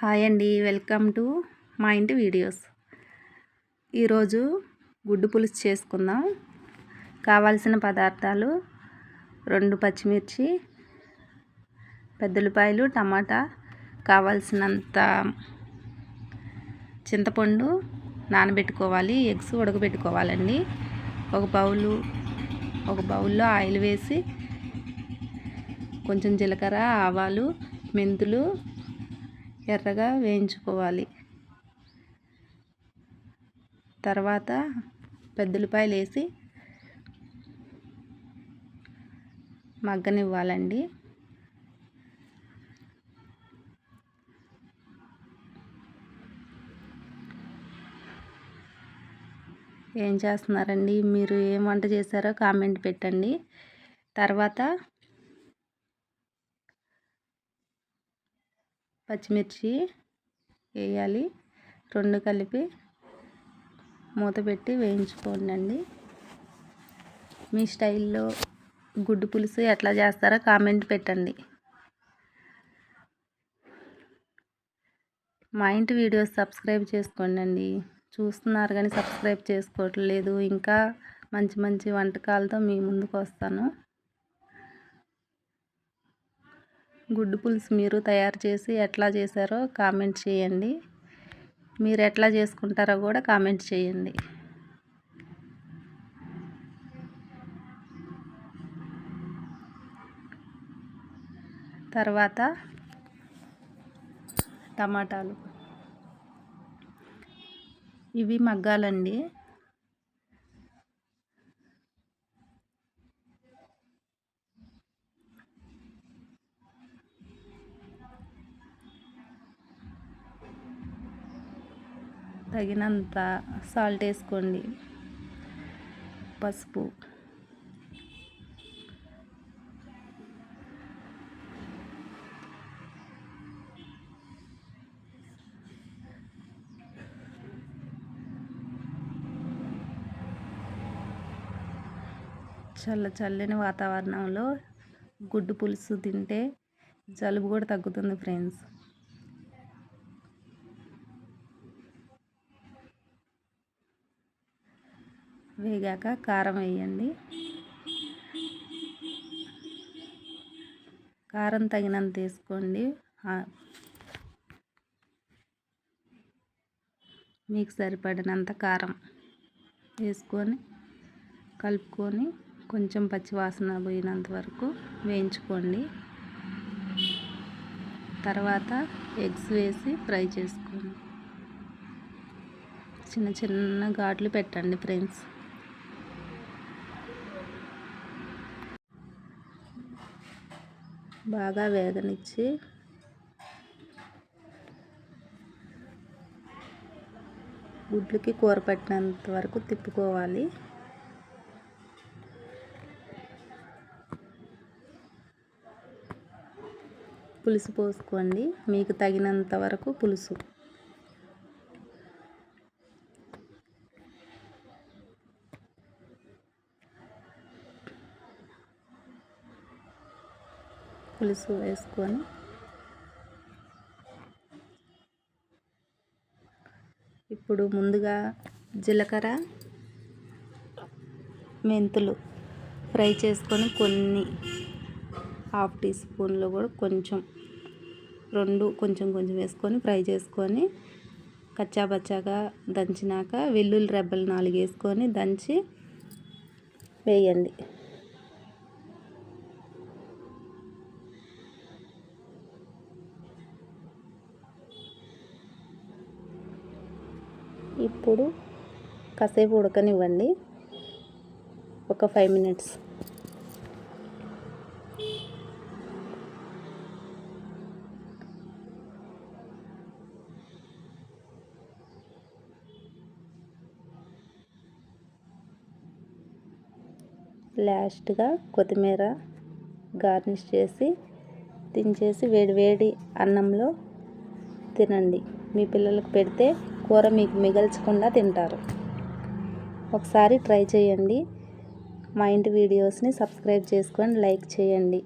Hi అండి welcome to మా ఇంటి వీడియోస్. ఈరోజు గుడ్డు పులుసు చేసుకుందాం. కావాల్సిన పదార్థాలు రెండు పచ్చిమిర్చి పెద్దలపాయలు టమాటా కావాల్సినంత చింతపండు నానబెట్టుకోవాలి ఎగ్స్ ఉడకబెట్టుకోవాలండి. ఒక బౌలు ఒక బౌల్లో ఆయిల్ వేసి కొంచెం జీలకర్ర ఆవాలు మెంతులు ఎర్రగా వేయించుకోవాలి. తర్వాత పెద్దలపాయలు వేసి మగ్గనివ్వాలండి. ఏం చేస్తున్నారండి? మీరు ఏం వంట చేశారో కామెంట్ పెట్టండి. తర్వాత పచ్చిమిర్చి వేయాలి. రెండు కలిపి మూత పెట్టి వేయించుకోండి మీ స్టైల్లో గుడ్డు పులుసు ఎట్లా చేస్తారో కామెంట్ పెట్టండి. మా ఇంటి వీడియోస్ సబ్స్క్రైబ్ చేసుకోండి చూస్తున్నారు కానీ సబ్స్క్రైబ్ చేసుకోవట్లేదు. ఇంకా మంచి మంచి వంటకాలతో మీ ముందుకు వస్తాను. గుడ్డు పులుసు మీరు తయారు చేసి ఎట్లా చేశారో కామెంట్ చేయండి. మీరు ఎట్లా చేసుకుంటారో కూడా కామెంట్ చేయండి. తర్వాత టమాటాలు. ఇవి మగ్గాలండి. తగినంత సాల్ట్ వేసుకోండి. పసుపు. చల్ల చల్లని వాతావరణంలో గుడ్డు పులుసు తింటే జలుబు కూడా తగ్గుతుంది ఫ్రెండ్స్ వేగాక కారం వేయండి. కారం తగినంత వేసుకోండి. మీకు సరిపడినంత కారం వేసుకొని కలుపుకొని కొంచెం పచ్చివాసన పోయినంత వరకు వేయించుకోండి. తర్వాత ఎగ్స్ వేసి ఫ్రై చేసుకోండి. చిన్న చిన్న ఘాట్లు పెట్టండి ఫ్రెండ్స్. బాగా వేగనిచ్చి గుడ్లకి కూర పెట్టినంత వరకు తిప్పుకోవాలి. పులుసు పోసుకోండి. మీకు తగినంత వరకు పులుసు. పులుసు వేసుకొని ఇప్పుడు ముందుగా జీలకర్ర మెంతులు ఫ్రై చేసుకొని కొన్ని హాఫ్ టీ స్పూన్లో కూడా కొంచెం రెండు కొంచెం కొంచెం వేసుకొని ఫ్రై చేసుకొని కచ్చాబచ్చాగా దంచినాక వెల్లుల్లి రెబ్బలు నాలుగు వేసుకొని దంచి వేయండి. ఇప్పుడు కాసేపు ఉడకనివ్వండి. ఒక ఫైవ్ మినిట్స్ లాస్ట్గా కొత్తిమీర గార్నిష్ చేసి దించేసి వేడి వేడి అన్నంలో తినండి. మీ పిల్లలకు పెడితే కూర మీకు మిగల్చకుండా తింటారు. ఒకసారి ట్రై చేయండి. మా ఇంటి వీడియోస్ని సబ్స్క్రైబ్ చేసుకొని లైక్ చేయండి.